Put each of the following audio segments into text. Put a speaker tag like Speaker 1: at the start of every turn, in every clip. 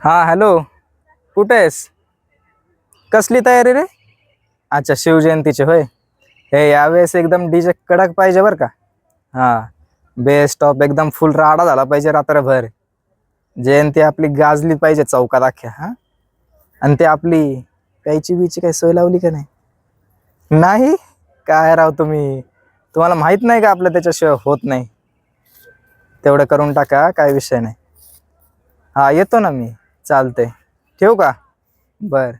Speaker 1: हां हॅलो. कुठे आहेस? कसली तयारी रे? अच्छा शिवजयंतीची होय. हे यावेळेस एकदम डीजे कडक पाहिजे बरं का? हां. बेस्ट टॉप एकदम फुल राडा झाला पाहिजे रात्रभर. जयंती आपली गाजली पाहिजे चौकात अख्ख्या हां? आणि ते आपली प्यायची बीची काही सोय लावली का नाही? नाही? काय राव तुम्ही? तुम्हाला माहीत नाही का आपलं त्याच्याशिवाय होत नाही? तेवढं करून टाका काय विषय नाही. हां येतो ना मी. चालतंय. ठेवू का? बर.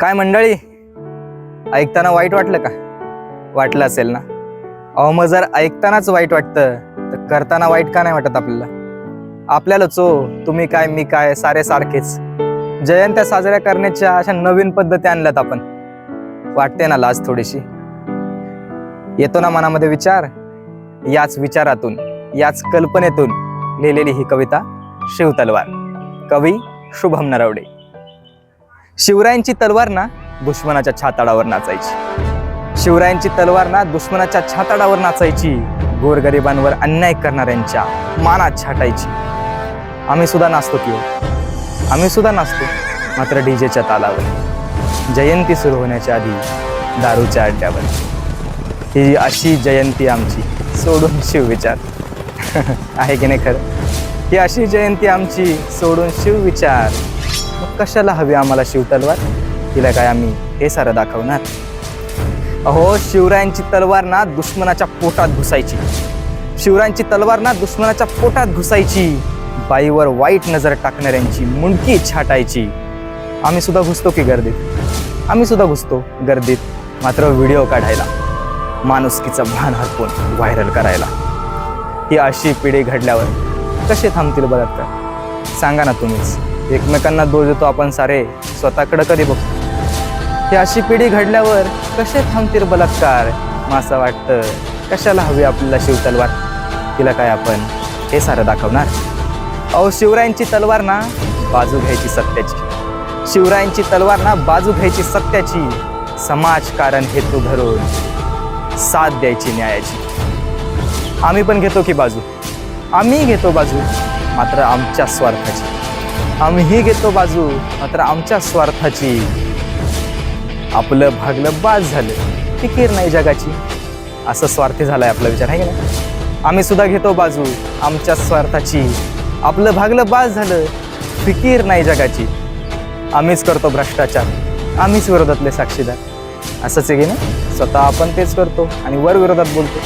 Speaker 1: काय मंडळी? ऐकताना वाईट वाटलं का? वाटलं असेल ना? अहो मग जर ऐकतानाच वाईट वाटतं तर करताना वाईट का नाही वाटत आपल्याला? आपल्यालाच हो तुम्ही काय मी काय सारे सारखेच. जयंत्या साजऱ्या करण्याच्या अशा नवीन पद्धती आणल्यात आपण. वाटते ना लाज थोडीशी? येतो ना मनामध्ये विचार? याच विचारातून याच कल्पनेतून. लिहिलेली ही कविता शिव तलवार. कवी शुभम नरवडे. शिवरायांची तलवार ना दुश्मनाच्या छाताडावर नाचायची. शिवरायांची तलवार ना दुश्मनाच्या छाताडावर नाचायची. गोरगरिबांवर अन्याय करणाऱ्यांच्या मानात छाटायची. आम्ही सुद्धा नाचतो की हो. आम्ही सुद्धा नाचतो मात्र डीजेच्या तालावर. जयंती सुरू होण्याच्या आधी दारूच्या अड्ड्यावर. ही अशी जयंती आमची सोडून शिवविचार. आहे की नाही खरं? ही अशी जयंती आमची सोडून शिवविचार मग कशाला हवी आम्हाला शिव तलवार? तिला काय आम्ही हे सारं दाखवणार? अहो शिवरायांची तलवार ना दुश्मनाच्या पोटात घुसायची. शिवरायांची तलवार ना दुश्मनाच्या पोटात घुसायची. बाईवर वाईट नजर टाकणाऱ्यांची मुंडकी छाटायची. आम्ही सुद्धा घुसतो की गर्दीत? आम्ही सुद्धा घुसतो गर्दीत. मात्र व्हिडिओ काढायला. माणुसकीचं भान हरपून व्हायरल करायला. ही अशी पिढी घडल्यावर कसे थांबतील बलात्कार सांगा ना तुम्हीच. एकमेकांना दोष देतो आपण सारे स्वतःकडं कधी बघतो ही अशी पिढी घडल्यावर कसे थांबतील बलात्कार? मग असं वाटतं कशाला हवी आपल्याला शिव तलवार? तिला काय आपण हे सारं दाखवणार? अहो शिवरायांची तलवार ना बाजू घ्यायची सत्याची. शिवरायांची तलवार ना बाजू घ्यायची सत्याची. समाजकारण हेतू धरून साथ द्यायची न्यायाची. आम्ही पण घेतो की बाजू? आम्ही घेतो बाजू मात्र आमच्या स्वार्थाची. आम्हीही घेतो बाजू मात्र आमच्या स्वार्थाची. आपलं भागलं बाज झालं फिकीर नाही जगाची. असं स्वार्थी झालाय आपला विचार आहे का नाही? आम्ही सुद्धा घेतो बाजू आमच्या स्वार्थाची. आपलं भागलं बाज झालं फिकीर नाही जगाची. आम्हीच करतो भ्रष्टाचार आम्हीच विरोधातले साक्षीदार. असंच आहे की ना स्वतः आपण तेच करतो आणि वर विरोधात बोलतो.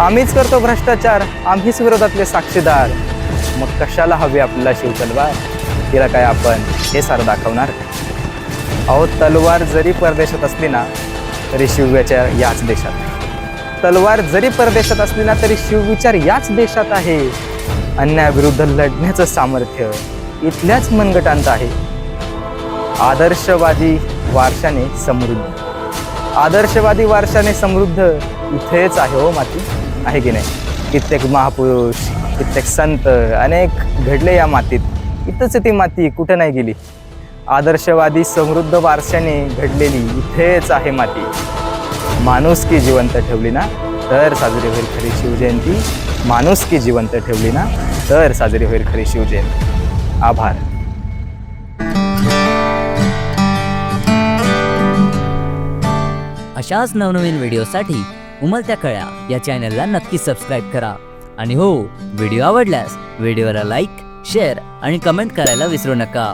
Speaker 1: आम्हीच करतो भ्रष्टाचार आम्हीच विरोधातले साक्षीदार. मग कशाला हवी आपल्याला शिव तलवार तिला काय आपण हे सारं दाखवणार? अहो तलवार जरी परदेशात असली ना तरी शिवविचार याच देशात तलवार जरी परदेशात असली ना तरी शिवविचार याच देशात आहे. अन्यायाविरुद्ध लढण्याचं सामर्थ्य इथल्याच मनगटांत आहे. आदर्शवादी वारशाने समृद्ध. आदर्शवादी वारशाने समृद्ध इथेच आहे हो माती. आहे की नाही? कित्येक महापुरुष कित्येक संत अनेक घडले या मातीत. इथंच ती माती कुठं नाही गेली? आदर्शवादी समृद्ध वारशाने घडलेली इथेच आहे माती. माणुसकी जिवंत ठेवली ना तर साजरी होईल खरी शिवजयंती. माणुसकी जिवंत ठेवली ना तर साजरी होईल खरी शिवजयंती. आभार.
Speaker 2: अशाच नवनवीन व्हिडिओसाठी उमलत्या कळ्या या चॅनलला नक्की सबस्क्राईब करा. आणि हो व्हिडिओ आवडल्यास व्हिडिओला लाईक शेअर आणि कमेंट करायला विसरू नका.